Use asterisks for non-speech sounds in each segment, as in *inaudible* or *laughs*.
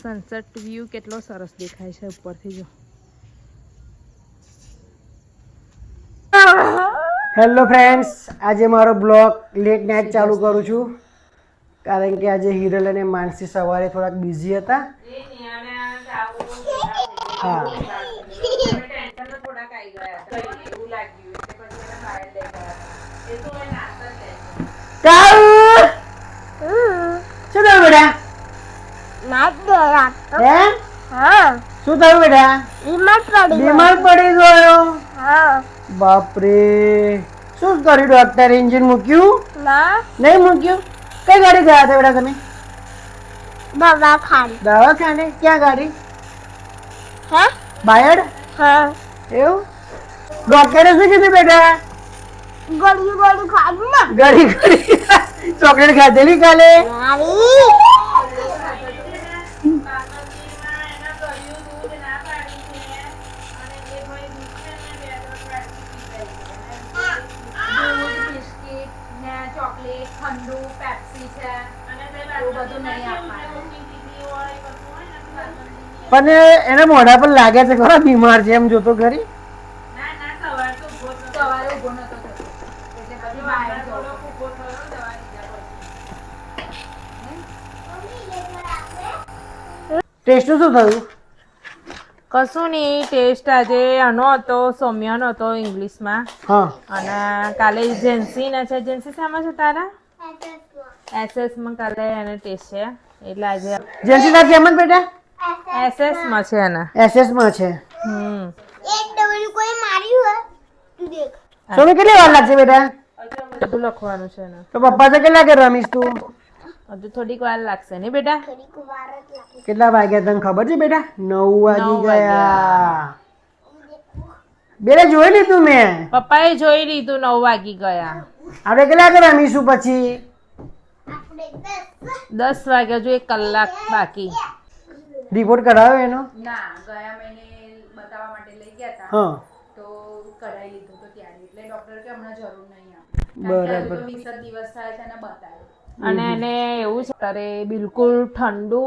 Sunset view કેટલો સરસ દેખાય છે ઉપરથી જો. હેલો ફ્રેન્ડ્સ આજે મારો બ્લોગ લેટ નાઇટ ચાલુ કરું છું. કારણ કે આજે હિરલ અને માનસી સવારે થોડાક બિઝી હતા. હા. કાઉ! શું થયું બેટા હે? શું થયું બેટા? બીમાર પડી ગયો. બાપરે. શું કર્યું ડોક્ટર એન્જિન મૂક્યું? નહીં મૂક્યું? કઈ ગાડી ગયા હતા બેટા તમે? દવાખાને. ક્યાં ગાડી? બાયડ? એવું? ડોક્ટરે શું કીધું બેટા? ગળી ગળી. *laughs* ચોકલેટ ખાધેલી કાલે? પણ એને મોઢા પર લાગે છે ખરા બીમાર છે એમ જોતો ખરી ના ના સવાર તો ઊભો થયો. સવારે ઊભો નતો થતો. એટલે પછી બહાર જવું પડે. ટેસ્ટ શું થયું કશું નહીં ટેસ્ટ આજે આનો હતો સૌમ્યનો હતો ઇંગ્લિશમાં હા અને કાલે જેન્સીને છે જેન્સી શામાં છે તારા એસએસમાં કાલે એને ટેસ્ટ છે. એટલે આજે તાર કેમ જ બેટા? એસએસમાં છે એને. એસએસમાં છે. હમ. સોમી કેટલી વાર લાગશે બેટા? બધું લખવાનું છે તો પપ્પા તો કેટલા કે રમીશ તું? હજુ થોડીક વાર લાગશે ને બેટા? કેટલા વાગ્યા તને ખબર છે બેટા? નવ વાગી ગયા. બેટા જોઈ લીધું મેં. પપ્પાએ જોઈ લીધું નવ વાગી ગયા. આપણે કેટલા કે રમીશું પછી? દસ વાગ્યા જો એક કલાક બાકી. રિપોર્ટ કરાવ્યો એનો? ના ગયા મહિને બતાવવા માટે લઈ ગયા હતા હા. તો કરાવી લીધું તો ત્યારે. એટલે ડોક્ટર કે હમણાં જરૂર નહીં બરાબર. આવે વીસ જ દિવસ થાય છે અને બતાવ્યું. અને એને એવું છે તારે બિલકુલ ઠંડુ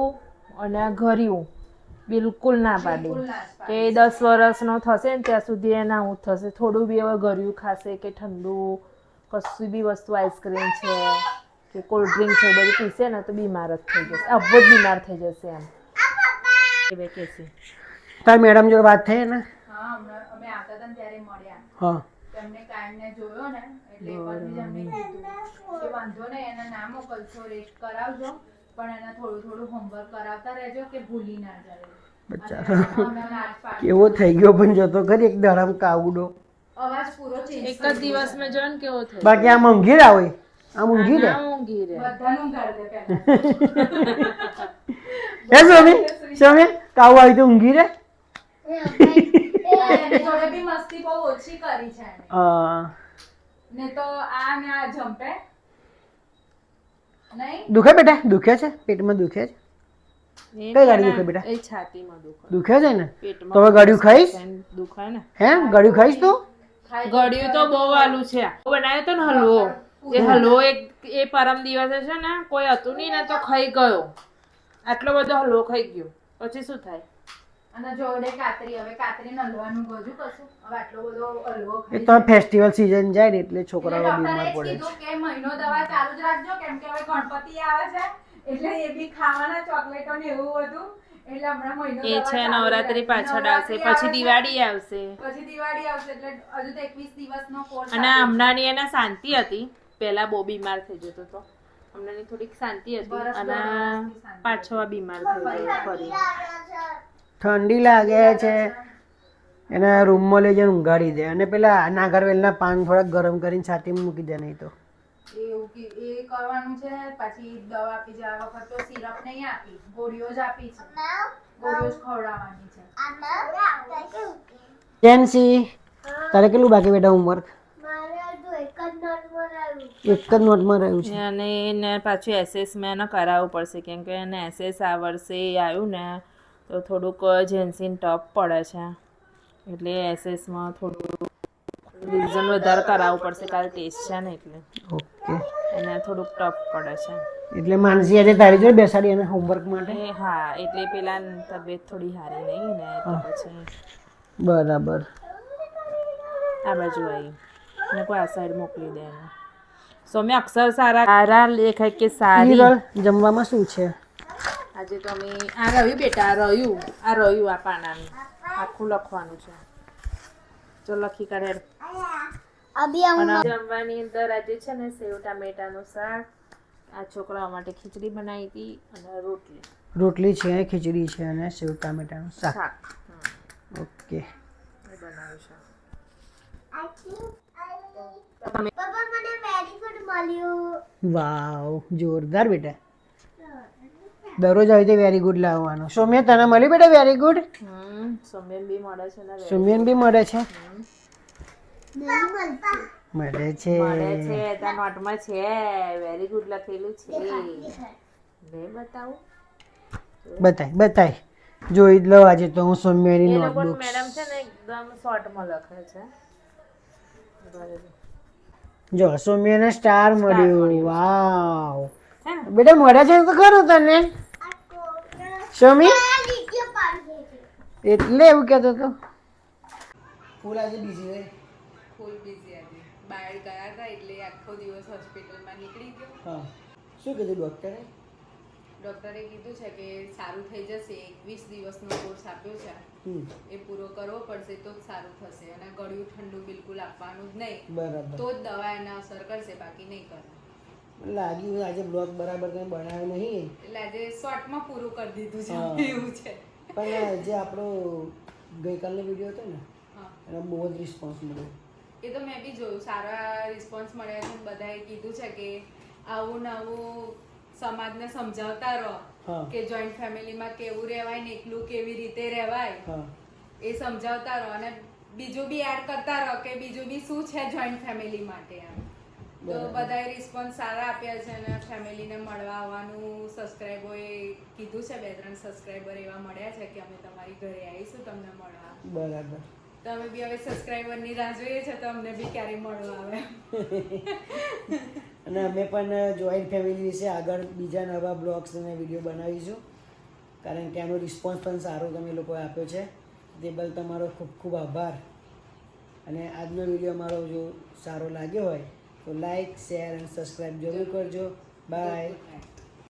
અને ઘર્યું. બિલકુલ ના પાડી. કે દસ વર્ષનો થશે ને ત્યાં સુધી એને આવું થશે. થોડું બી હવે ઘર્યું ખાશે કે ઠંડુ કશું બી વસ્તુ આઈસ્ક્રીમ છે. કે કોલ્ડ ડ્રિંક છે એ બધું પીશે ને તો બીમાર જ થઈ જશે. અબો જ બીમાર થઈ જશે એમ. એ બે કહેશે તાર મેડમ જોડે વાત થઈ ને? હા અમે આવતા હતા ત્યારે મળ્યા. હા. તેમને કાયમને જોયો ને એટલે પરથી અમને કીધું. કે વાંધો નહીં એના નામ મોકલશો રેસ્ટ કરાવજો પણ એને થોડું થોડું હોમવર્ક કરાવતા રહેજો કે ભૂલી ના જાય. બચારો. *laughs* કેવો થઈ ગયો પણ જતો ખરી એક ધરમ કાવડો અવાજ પૂરો એક જ દિવસ મેં જોયો કેવો થયો બાકી આ રહ્યા હોય. આમ ઊંઘી રહે રે. બધાનું ઘર દે હે સોમી સોમી કાવ આવી તો ઊંઘી રહે *laughs* મસ્તી બહુ ઓછી કરી છે ને તો આ ને આ જમ્પે દુખે બેટા? દુખે છે? પેટમાં દુખે છે? કઈ ગાડી દુખે બેટા? એ છાતીમાં દુખે. દુખે છે ને? તો હવે ગળ્યું ખાઈશ? દુખાય ને? હે? ગળ્યું ખાઈશ તું? ગળ્યું તો બહુ વાલું છે. બનાવ્યો તો ને હલવો. એ હલવો એક એ પરમ દિવસે છે ને કોઈ હતું નહીં ને તો ખાઈ ગયો. આટલો બધો હલવો ખાઈ ગયો. પછી શું થાય? અને જોડે કાતરી હવે કાતરી હલવાનું ગજુ કશું. હવે આટલો બધો હલવો એ તો ફેસ્ટિવલ સીઝન જાય ને એટલે છોકરાઓ બીમાર પડે. છે કે મહિનો દવા ચાલુ જ રાખજો કેમ કે હવે ગણપતિ આવે છે એટલે એ બી ખાવાના ચોકલેટો ને એવું બધું. એટલે હમણાં મહિનો એ છે નવરાત્રી પાછળ આવશે પછી દિવાળી આવશે. પછી દિવાળી આવશે એટલે હજુ તો એકવીસ દિવસનો કોર્સ અને હમણાંની એને શાંતિ હતી. પેલા બહુ બીમાર થઈ જતો હતો હમણાંની થોડીક શાંતિ હતી અને પાછો બીમાર થઈ ગયો ફરી ઠંડી લાગે છે. એના રૂમમાં લઈ જઈને ઊંઘાડી દે. અને પેલા નાગરવેલના પાન થોડાક ગરમ કરીને છાતીમાં મૂકી દે નહીં તો. એ કરવાનું છે પછી દવા આપી છે વખત તો સિરપ નહીં આપી. ગોળીઓ જ આપી છે. ગોળીઓ જ ખવડાવવાની છે. જેન્સી તારે કેટલું બાકી બેટા હોમવર્ક એક જ નોટમાં રહ્યું છે. અને એને પાછું એસએસ મેં એને કરાવવું પડશે કેમ કે એને એસએસ આ વર્ષે આવ્યું ને તો થોડુંક જેન્સીન ટફ પડે છે. એટલે એસએસમાં થોડું રિવિઝન વધારે કરાવવું પડશે કાલે ટેસ્ટ છે ને એટલે. ઓકે. એને થોડુંક ટફ પડે છે. એટલે માનસી આજે તારી જોડે બેસાડી એને હોમવર્ક માટે? હા એટલે પેલા તબિયત થોડી સારી નહીં ને તો પછી બરાબર. આ બાજુ આવી કોઈ આ સાઈડ મોકલી દે એને. સૌમ્ય અક્ષર સારા. સારા લેખાય કે સારી? જમવામાં શું છે? આજે તો અમે આ રહ્યું બેટા આ રહ્યું આ રહ્યું આ પાનાનું. આખું લખવાનું છે. જો લખી કાઢે. જમવાની અંદર આજે છે ને સેવ ટામેટાનું શાક. આ છોકરાઓ માટે ખીચડી બનાવી હતી અને રોટલી. રોટલી છે ખીચડી છે અને સેવ ટામેટાનું શાક. શાક પપ્પા મને વેરી ગુડ મળ્યું. વાવ જોરદાર બેટા. દરરોજ આવી રીતે વેરી ગુડ લાવવાનો. સૌમ્ય તને મળી બેટા વેરી ગુડ હમ સૌમ્યન બી મળે છે ને સૌમ્યન બી મળે છે? મળે છે. મળે છે ત્યાં નોટમાં છે વેરી ગુડ લખેલું છે. મે બતાવું. બતાય બતાય. જોઈ લો આજે તો હું સૌમ્યની નોટબુક મેડમ છે ને એકદમ શોર્ટમાં લખે છે. જો સૌમ્યને સ્ટાર મળ્યું. વાવ બેટા મળે છે તો ખરું તને. સૌમ્ય એટલે એવું કહેતો હતો ફૂલ આજે બીજી હોય ફૂલ બીજી આજે. બહાર ગયા હતા એટલે આખો દિવસ હોસ્પિટલમાં નીકળી ગયો. હા. શું કીધું ડૉક્ટરે ડૉક્ટરે કીધું છે કે સારું થઈ જશે એકવીસ દિવસનો કોર્સ આપ્યો છે. એ પૂરો કરવો પડશે તો જ સારું થશે અને ગળ્યું ઠંડુ બિલકુલ આપવાનું જ નહીં. બરાબર. તો જ દવા એને અસર કરશે બાકી નહીં કરે. લાગ્યું આજે બ્લોગ બરાબર કઈ બનાવ્યો નહીં. એટલે આજે શોર્ટમાં પૂરું કરી દીધું છે એવું છે. પણ જે આપણો ગઈકાલનો વીડિયો હતો ને હા. એનો બહુ જ રિસ્પોન્સ મળ્યો. એ તો મેં બી જોયું સારા રિસ્પોન્સ મળ્યા છે. બધાએ કીધું છે કે આવું નવું સમાજને સમજાવતા રહો કે જોઈન્ટ ફેમિલીમાં કેવું રહેવાય ને એકલું કેવી રીતે રહેવાય એ સમજાવતા રહો અને બીજું બી એડ કરતા રહો કે બીજું બી શું છે જોઈન્ટ ફેમિલી માટે એમ. તો. બધાએ રિસ્પોન્સ સારા આપ્યા છે અને ફેમિલીને મળવા આવવાનું સબસ્ક્રાઈબરોએ કીધું છે બે ત્રણ સબસ્ક્રાઈબર એવા મળ્યા છે કે અમે તમારી ઘરે આવીશું તમને મળવા. બરાબર. તો અમે બી હવે સબસ્ક્રાઈબરની રાહ જોઈએ છે તો અમને બી ક્યારે મળવા આવે. અને અમે પણ જોઈન્ટ ફેમિલી વિશે આગળ બીજા નવા બ્લોગ્સ અને વીડિયો બનાવીશું. કારણ કે આનો રિસ્પોન્સ પણ સારો તમે લોકોએ આપ્યો છે. તે બદલ તમારો ખૂબ ખૂબ આભાર. અને આજનો વીડિયો અમારો જો સારો લાગ્યો હોય તો લાઈક શેર અને સબસ્ક્રાઈબ જરૂર કરજો. બાય